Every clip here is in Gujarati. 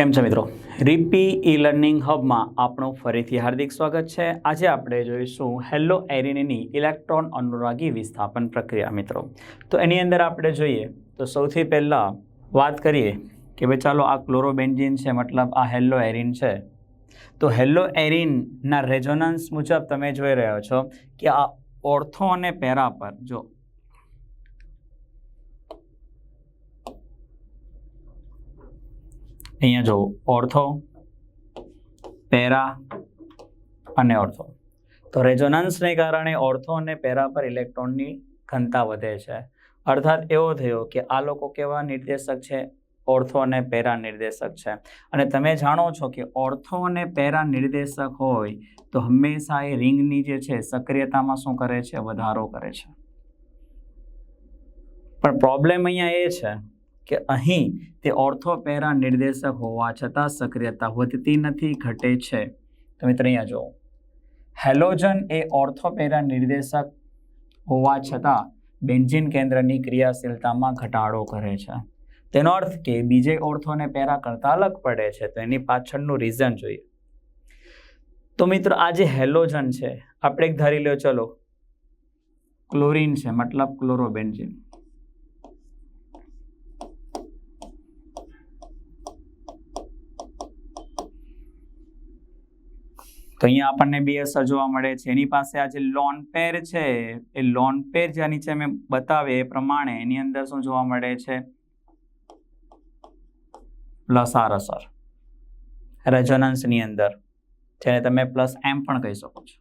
કેમ છે મિત્રો? રીપી ઈ લર્નિંગ હબમાં આપણું ફરીથી હાર્દિક સ્વાગત છે. આજે આપણે જોઈશું હેલો એરિનની ઇલેક્ટ્રોન અનુરાગી વિસ્થાપન પ્રક્રિયા મિત્રો. તો એની અંદર આપણે જોઈએ તો સૌથી પહેલાં વાત કરીએ કે ભાઈ ચાલો આ ક્લોરોબેન્ઝિન છે, મતલબ આ હેલો એરિન છે. તો હેલો એરિનના રેઝોનન્સ મુજબ તમે જોઈ રહ્યો છો કે આ ઓર્થો અને પેરા પર જો અહીંયા જો ઓર્થો, પેરા અને ઓર્થો. તો રેઝોનન્સને કારણે ઓર્થો અને પેરા પર ઇલેક્ટ્રોનની ઘનતા વધે છે. અર્થાત એવો થયો કે આ લોકો કેવા નિર્દેશક છે? ઓર્થો અને પેરા નિર્દેશક છે. અને તમે જાણો છો કે ઓર્થો અને પેરા નિર્દેશક હોય તો હંમેશા એ રિંગની જે છે સક્રિયતામાં શું કરે છે? વધારો કરે છે. પણ પ્રોબ્લેમ અહીંયા એ છે કે અહીં તે ઓર્થોપેરા નિર્દેશક હોવા છતાં સક્રિયતા વધતી નથી, ઘટે છે. તો મિત્ર, અહીંયા જુઓ. હેલોજન એ ઓર્થોપેરા નિર્દેશક હોવા છતાં બેન્ઝિન કેન્દ્રની ક્રિયાશીલતામાં ઘટાડો કરે છે. તેનો અર્થ કે બીજે ઓર્થોને પેરા કરતાં અલગ પડે છે, તો એની પાછળનું રીઝન જોઈએ. તો મિત્રો, આ જે હેલોજન છે, આપણે એક ધારી લો ચલો. ક્લોરીન છે, મતલબ ક્લોરોબેન્ઝિન. તો અહીંયા આપણને બે અસર જોવા મળે છે. એની પાસે આ જે લોન પેર છે, એ લોન પેર જ્યાં નીચે મેં બતાવે એ પ્રમાણે એની અંદર શું જોવા મળે છે? પ્લસ આર અસર. રેઝોનન્સની અંદર. જેને તમે પ્લસ એમ પણ કહી શકો છો.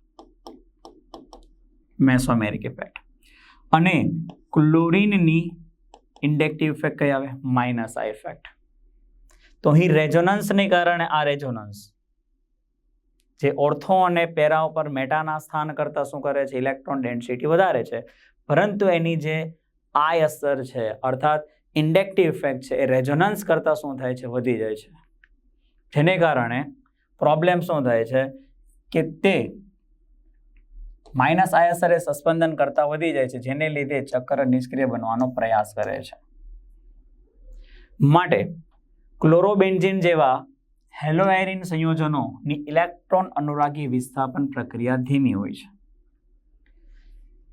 મેસોમેરિક ઇફેક્ટ અને ક્લોરિનની ઇન્ડેક્ટિવ ઇફેક્ટ કઈ આવે? માઇનસ આ ઇફેક્ટ તો અહીં રેઝોનન્સને કારણે આ રેઝોનન્સ જે ઓર્થો અને પેરા ઉપર મેટાના સ્થાન કરતાં શું કરે છે? ઇલેક્ટ્રોન ડેન્સિટી વધારે છે. પરંતુ એની જે આય અસર છે, અર્થાત ઇન્ડેક્ટિવ ઇફેક્ટ છે, એ રેઝોનન્સ કરતાં શું થાય છે? વધી જાય છે. જેને કારણે પ્રોબ્લેમ શું થાય છે? કે તે માઇનસ આય અસર એ સસ્પંદન કરતાં વધી જાય છે, જેને લીધે ચક્ર નિષ્ક્રિય બનવાનો પ્રયાસ કરે છે. માટે ક્લોરોબેન્ઝિન જેવા હેલોએરિન સંયોજનોની ઇલેક્ટ્રોન અનુરાગી વિસ્થાપન પ્રક્રિયા ધીમી હોય છે.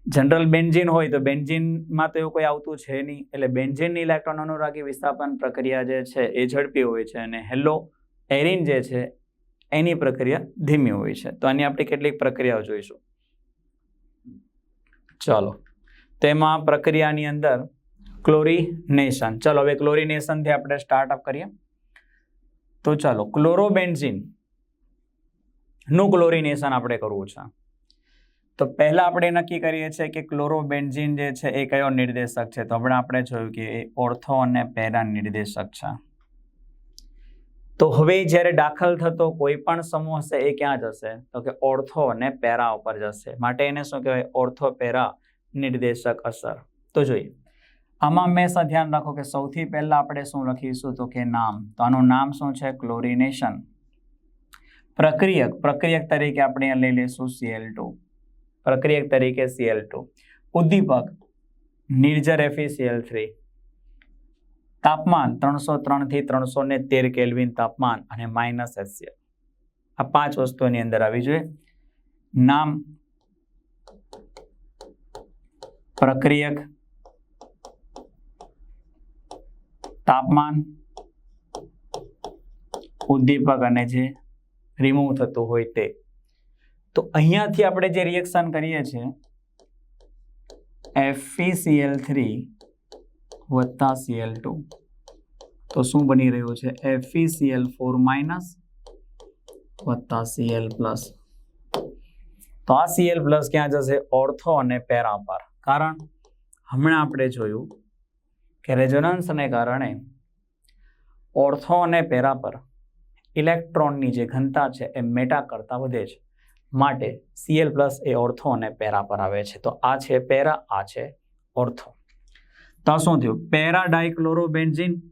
જનરલ બેન્ઝિન હોય તો બેન્ઝિનમાં તો એવું કોઈ આવતું છે નહીં. એટલે બેન્ઝિનની ઇલેક્ટ્રોન અનુરાગી વિસ્થાપન પ્રક્રિયા જે છે એ ઝડપી હોય છે અને હેલો એરિન જે છે એની પ્રક્રિયા ધીમી હોય છે. તો આની આપણે કેટલીક પ્રક્રિયાઓ જોઈશું. ચાલો. તેમાં પ્રક્રિયાની અંદર ક્લોરિનેશન. ચલો, હવે ક્લોરિનેશનથી આપણે સ્ટાર્ટઅપ કરીએ. તો ચાલો, ક્લોરોબેન્ઝિનનું ક્લોરિનેશન આપણે કરવું છે. તો પહેલા આપણે નક્કી કરીએ છીએ કે ક્લોરોબેન્ઝિન જે છે એ કયો નિર્દેશક છે. તો હમણાં આપણે જોયું કે એ ઓર્થો અને પેરા નિર્દેશક છે. તો હવે જ્યારે દાખલ થતો કોઈ પણ સમૂહ હશે, એ ક્યાં જશે? તો કે ઓર્થો અને પેરા ઉપર જશે. માટે એને શું કહેવાય? ઓર્થો પેરા નિર્દેશક અસર. તો જોઈએ. આમાં હંમેશા ધ્યાન રાખો કે સૌથી પહેલાં આપણે શું લખીશું તો કે નામ. તો આનું નામ શું છે? ક્લોરિનેશન. પ્રક્રિયક. પ્રક્રિયક તરીકે આપણે લઈ લઈશું સીએલ ટુ પ્રક્રિયક તરીકે સીએલ ટુ ઉદ્દીપક. નિર્જર એફીસીએલ થ્રી તાપમાન ત્રણસો ત્રણથી ત્રણસો ને તેર કેલ્વિન તાપમાન અને માઇનસ એસસીએલ આ પાંચ વસ્તુની અંદર આવી જોઈએ. નામ. પ્રક્રિયક. તાપમાન ઉદ્દીપક અને જે રિમૂવ થતું હોય તે. તો અહીંયાથી આપણે જે રિએક્શન કરીએ છીએ F E C L three વત્તા સીએલ ટુ તો શું બની રહ્યું છે? F E C L four minus વત્તા સીએલ પ્લસ તો આ સીએલ પ્લસ ક્યાં જશે? ઓર્થો અને પેરા પર કારણ હમણાં આપણે જોયું કે રેઝોનન્સને કારણે ઓર્થો અને પેરા પર ઇલેક્ટ્રોનની જે ઘનતા છે એ મેટા કરતાં વધે છે. માટે સીએલ પ્લસ એ ઓર્થો અને પેરા પર આવે છે. તો આ છે પેરા, આ છે ઓર્થો. તો શું થયું? Para dichlorobenzene,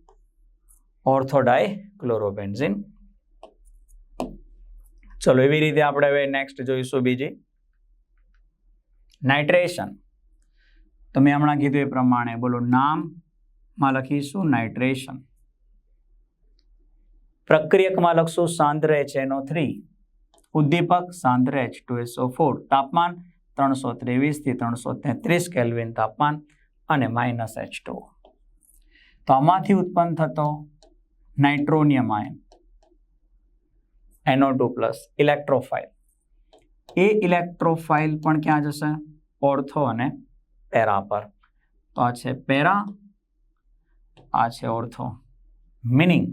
ortho dichlorobenzene. ચલો, એવી રીતે આપણે હવે નેક્સ્ટ જોઈશું બીજી. નાઇટ્રેશન તો મેં હમણાં કીધું એ પ્રમાણે, બોલો નામમાં લખીશું નાઇટ્રેશન. પ્રક્રિયકમાં લખશું સાંદ્ર એચ એનો થ્રી ઉદ્દીપક સાંદ્ર H two S O four તાપમાન ત્રણસો ત્રેવીસથી ત્રણસો તેત્રીસ કેલ્વિન તાપમાન અને માઇનસ એચ ટુ તો આમાંથી ઉત્પન્ન થતો nitronium ion N O two plus electrophile એ ઇલેક્ટ્રોફાઇલ પણ ક્યાં જશે? ઓર્થો અને પેરા પર. તો આ છે પેરા આ છે ઓર્થો મિનિંગ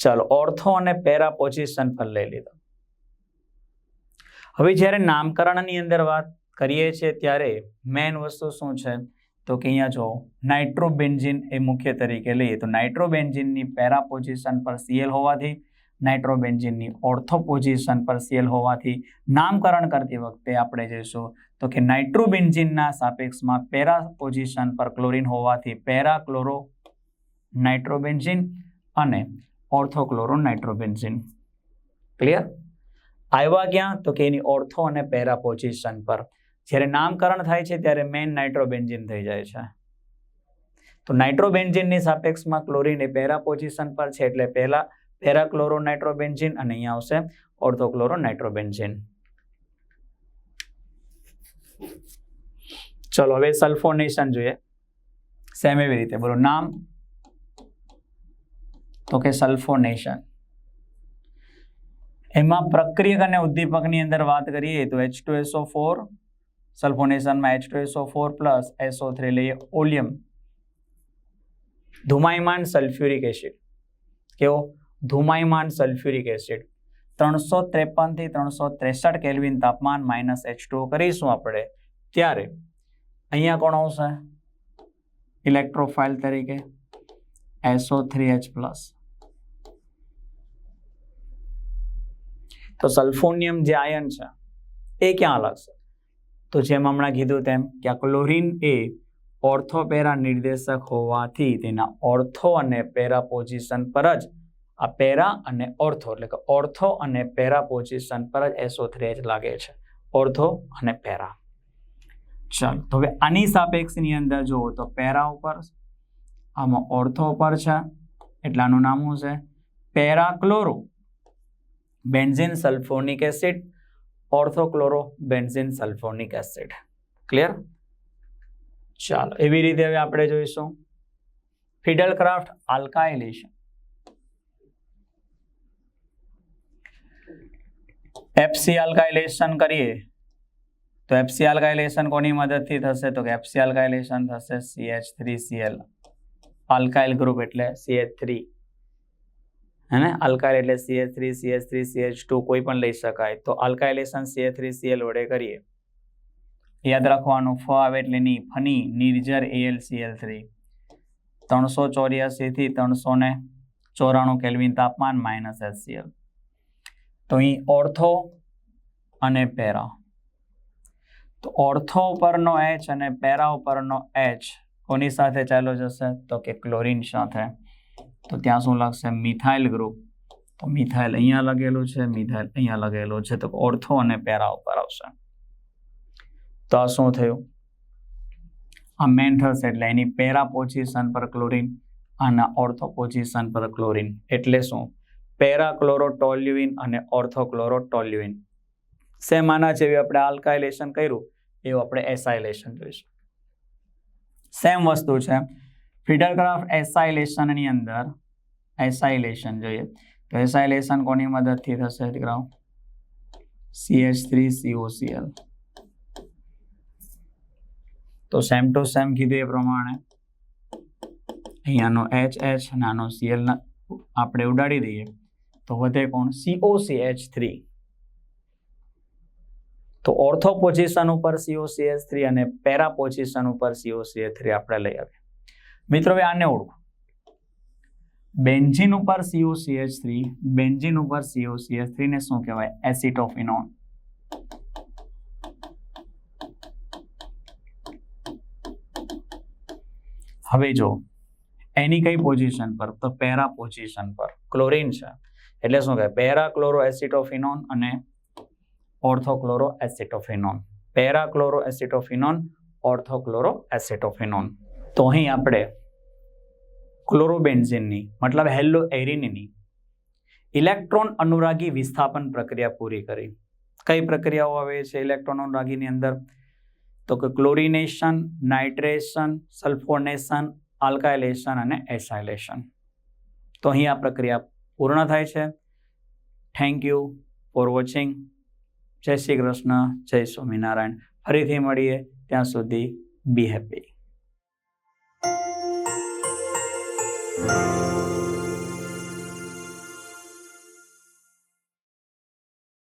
ચાલો ઓર્થો અને પેરા પોઝિશન પર લઈ લીધો. હવે જ્યારે નામકરણની અંદર વાત કરીએ છીએ, ત્યારે મેઇન વસ્તુ શું છે? તો કે અહીંયા જો નાઇટ્રોબેન્ઝિન એ મુખ્ય તરીકે લઈએ. તો નાઇટ્રોબેન્ઝિનની પેરા પોઝિશન પર સીએલ હોવાથી નાઇટ્રોબેન્ઝિનની ઓર્થો પોઝિશન પર સીએલ હોવાથી, નામકરણ કરતી વખતે આપણે જઈશું તો કે નાઇટ્રોબેન્ઝિનના સાપેક્ષમાં પેરા પોઝિશન પર ક્લોરિન હોવાથી પેરા ક્લોરો નાઇટ્રોબેન્ઝિન અને ઓર્થોક્લોરો નાઇટ્રોબેન્ઝિન ક્લિયર આવ્યા ક્યાં? તો કે એની ઓર્થો અને પેરા પોઝિશન પર. જ્યારે નામકરણ થાય છે, ત્યારે મેઇન નાઇટ્રોબેન્ઝિન થઈ જાય છે. તો નાઇટ્રોબેન્ઝિનની સાપેક્ષમાં ક્લોરિન એ પેરા પોઝિશન પર છે, એટલે પહેલા પેરા ક્લોરો નાઇટ્રોબેન્ઝિન અને અહીંયા આવશે ઓર્થોક્લોરો નાઇટ્રોબેન્ઝિન ચલો, હવે સલ્ફોનેશન જોઈએ. સેમ એવી રીતે, બોલો, નામ. તો કે સલ્ફોનેશન એમાં પ્રક્રિયક અને ઉદ્દીપકની અંદર વાત કરીએ તો એચ ટુ એસો four સલ્ફોનેશનમાં H two SO four plus SO three લઈએ ઓલિયમ. ધુમાયમાન સલ્ફ્યુરિક એસિડ કેવો? ધુમાયમાન સલ્ફ્યુરિક એસિડ ત્રણસો ત્રેપનથી ત્રણસો ત્રેસઠ કેલ્વિન તાપમાન માઇનસ એચ ટુ કરીશું આપણે. ત્યારે અહીંયા કોણ આવશે? ઇલેક્ટ્રોફાઇલ તરીકે. એસો થ્રી એચ પ્લસ તો સલ્ફોનિયમ જે આયન છે, એ ક્યાં લાગશે તો જેમ હમણાં કીધું તેમ કે આ ક્લોરિન એ ઓર્થોપેરા નિર્દેશક હોવાથી તેના ઓર્થો અને પેરા પોઝિશન પર જ, આ પેરા અને ઓર્થો, એટલે કે ઓર્થો અને પેરા પોઝિશન પર જ એસો થ્રી એચ લાગે છે. ઓર્થો અને પેરા. ચાલો, તો હવે આની સાપેક્ષની અંદર જુઓ તો પેરા ઉપર, આમાં ઓર્થો પર છે એટલાનું નામ શું છે? Parachloro, benzene sulphonic acid orthochloro benzene sulphonic acid. Clear ચાલો, એવી રીતે હવે આપણે જોઈશું. Friedel Crafts alkylation FC alkylation કરીએ. તો એફસી આલ્કાઇલેશન કોની મદદથી થશે? તો કે એફસી આલ્કાઇલેશન થશે CH three CL alkyl group એટલે સીએચ થ્રી હે ને આલ્કાઇલ એટલે CH three CH three CH two કોઈ પણ લઈ શકાય. તો આલ્કાઇલેશન સીએચ થ્રી સીએલ વડે કરીએ. યાદ રાખવાનું, ફ આવે એટલે ની, ફની, નિર્જર એલ સીએલ થ્રી ત્રણસો ચોર્યાસીથી ત્રણસો ને ચોરાણું કેલ્વિન તાપમાન માઇનસ એચસીએલ તો અહીં ઓર્થો અને પેરા. તો ઓર્થો ઉપરનો એચ અને પેરા ઉપરનો એચ કોની સાથે ચાલો જશે? તો કે ક્લોરિન સાથે. તો ત્યાં શું લાગશે? Methyl group. તો મિથાઇલ અહીંયા લગેલું છે, મિથાઇલ અહીંયા લગેલું છે. તો ઓર્થો અને પેરા ઉપર આવશે. તો આ શું થયું? આ મેન થશે એટલે એની પેરા પોઝિશન પર ક્લોરિન અને ઓર્થો પોઝિશન પર ક્લોરિન. એટલે શું? પેરા ક્લોરોટોલ્યુઇન અને ઓર્થોક્લોરોટોલ્યુઇન. સેમ આના જેવી આપણે આલ્કાઇલેશન કર્યું. એવું આપણે એસાઇલેશન જોઈશું. સેમ વસ્તુ છે. ફિડરક્રાફ્ટ એસાઇલેશનની અંદર, એસાઇલેશન જોઈએ. તો એસાઇલેશન કોની મદદથી થશે દીકરાઓ સીએચ થ્રી સીઓસીએલ તો સેમ ટુ સેમ કીધું એ પ્રમાણે. અહીંયાનો એચ એચ અને આનો સીએલ આપણે ઉડાડી દઈએ. તો વધે કોણ? સીઓસીએચ થ્રી તો ઓર્થો પોઝિશન ઉપર C O C H three અને પેરા પોઝિશન ઉપર C O C H three આપણે લઈ આવીએ. મિત્રો, હવે આને ઓળખો. બેન્ઝિન ઉપર સીઓસીએચ થ્રી બેન્ઝિન ઉપર સીઓસીએચ થ્રી ને શું કહેવાય? એસિટોફિનોન હવે જો, એની કઈ પોઝિશન પર? તો પેરા પોઝિશન પર. ક્લોરિન છે. એટલે શું કહે પેરા ક્લોરો એસિટોફિનોન અને ઓર્થોક્લોરો એસિટોફિનોન પેરાક્લોરો એસિટોફિનોન ઓર્થોક્લોરો એસિટોફિનોન તો અહીં આપણે ક્લોરોબેન્ઝિનની, મતલબ હેલ્લો એરિનની ઇલેક્ટ્રોન અનુરાગી વિસ્થાપન પ્રક્રિયા પૂરી કરી. કઈ પ્રક્રિયાઓ આવે છે ઇલેક્ટ્રોન અનુરાગીની અંદર? તો કે ક્લોરિનેશન, નાઇટ્રેશન, સલ્ફોનેશન, આલ્કાઇલેશન અને એસાઇલેશન. તો અહીં આ પ્રક્રિયા પૂર્ણ થાય છે. થેન્ક યુ ફોર વોચિંગ જય શ્રી કૃષ્ણ જય સ્વામિનારાયણ. ફરીથી મળીએ ત્યાં સુધી બી હેપી